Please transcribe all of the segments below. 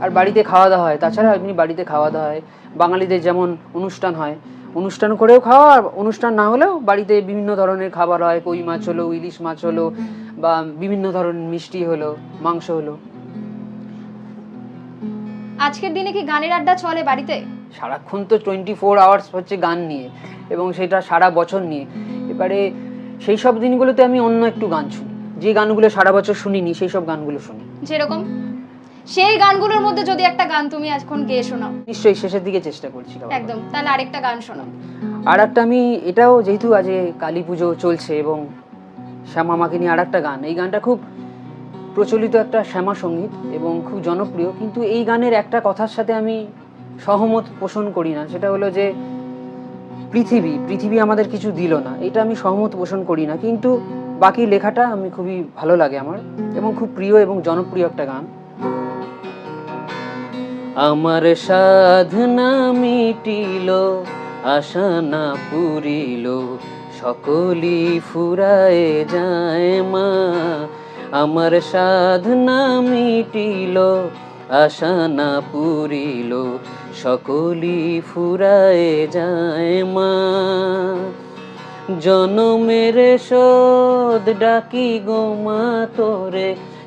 আর বাড়িতে খাওয়া দাওয়া হয়। তাছাড়া এমনি বাড়িতে খাওয়া দাওয়া হয়। বাঙালিদের যেমন অনুষ্ঠান হয় অনুষ্ঠান করেও খাওয়া আর অনুষ্ঠান না হলেও বাড়িতে বিভিন্ন ধরনের খাবার হয়। কই মাছ হলো ইলিশ মাছ হলো বা বিভিন্ন ধরনের মিষ্টি হলো মাংস হলো। আজকের দিনে কি গানের আড্ডা চলে বাড়িতে? সারাক্ষণ তো টোয়েন্টি ফোর আওয়ার্স হচ্ছে গান নিয়ে এবং সেটা সারা বছর নিয়ে। এবারে সেই সব দিনগুলোতে আমি অন্য একটু গান শুনি। যে গানগুলো সারা বছর শুনিনি সেই সব গানগুলো শুনি। যেরকম? সেই গানগুলোর মধ্যে যদি একটা গান তুমি এখন গেয়ে শোনাও। নিশ্চয়ই শেষের দিকে চেষ্টা করছি একদম তাহলে আরেকটা গান শোনাও। আর একটা আমি এটাও যেহেতু আজ কালী পুজো চলছে এবং শ্যামা মাকে নিয়ে আর একটা গান। এই গানটা খুব প্রচলিত একটা শ্যামা সংগীত এবং খুব জনপ্রিয় কিন্তু এই গানের একটা কথার সাথে আমি সহমত পোষণ করি না। সেটা হলো যে পৃথিবী পৃথিবী আমাদের কিছু দিল না। এটা আমি সহমত পোষণ করি না। কিন্তু বাকি লেখাটা আমি খুবই ভালো লাগে আমার এবং খুব প্রিয় এবং জনপ্রিয় একটা গান। আমার সাধনা মিটিল, আশা না পুরিল সকলি ফুরায় যায় মা। আমার সাধনা মিটিল, আশা না পুরিল সকলি ফুরায় যায় মা। জনমের সদ ডাকি গো মা তোরে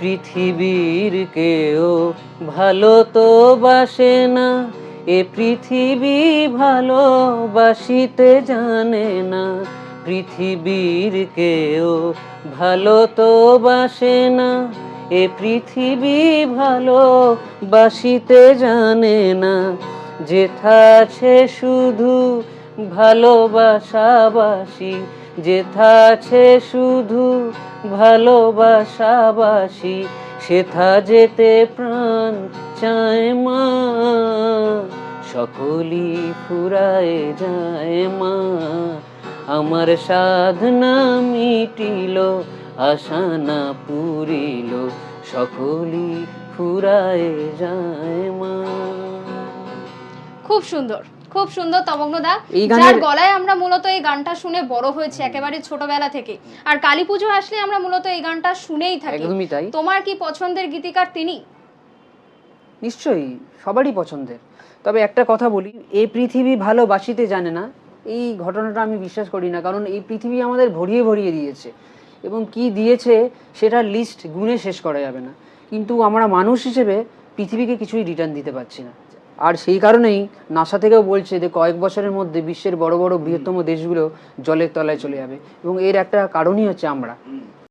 পৃথিবীর কেউ ভালো তো বাসে না, এ পৃথিবী ভালোবাসিতে জানে না। পৃথিবীর কেউ ভালো তো বাসে না, এ পৃথিবী ভালোবাসিতে জানে না। যেথা আছে শুধু ভালোবাসাবাসি যেথা আছে শুধু ভালোবাসাবাসি সেথা যেতে প্রাণ চায় মা। সকলি ফুরায় যায় মা। আমার সাধনা মিটিল, আশা না পুরিল সকলি ফুরায় যায় মা। খুব সুন্দর। খুব সুন্দর তমগ্নদা এই যার গলায় আমরা মূলত এই গানটা শুনে বড় হয়েছে একেবারে ছোটবেলা থেকে। আর কালী পুজো আসলে আমরা মূলত এই গানটা শুনেই থাকি। একদমই তাই। তোমার কি পছন্দের গীতিকার তিনি? নিশ্চয়ই সবারই পছন্দের। তবে একটা কথা বলি এই পৃথিবী ভালোবাসিতে জানে না এই ঘটনাটা আমি বিশ্বাস করি না কারণ এই পৃথিবী আমাদের ভরিয়ে ভরিয়ে দিয়েছে। এবং কি দিয়েছে সেটার লিস্ট গুণে শেষ করা যাবে না। কিন্তু আমরা মানুষ হিসেবে পৃথিবীকে কিছুই রিটার্ন দিতে পারছি না। আর সেই কারণেই নাসা থেকেও বলছে যে কয়েক বছরের মধ্যে বিশ্বের বড় বড় বৃহত্তম দেশগুলো জলের তলায় চলে যাবে। এবং এর একটা কারণই হচ্ছে আমরা।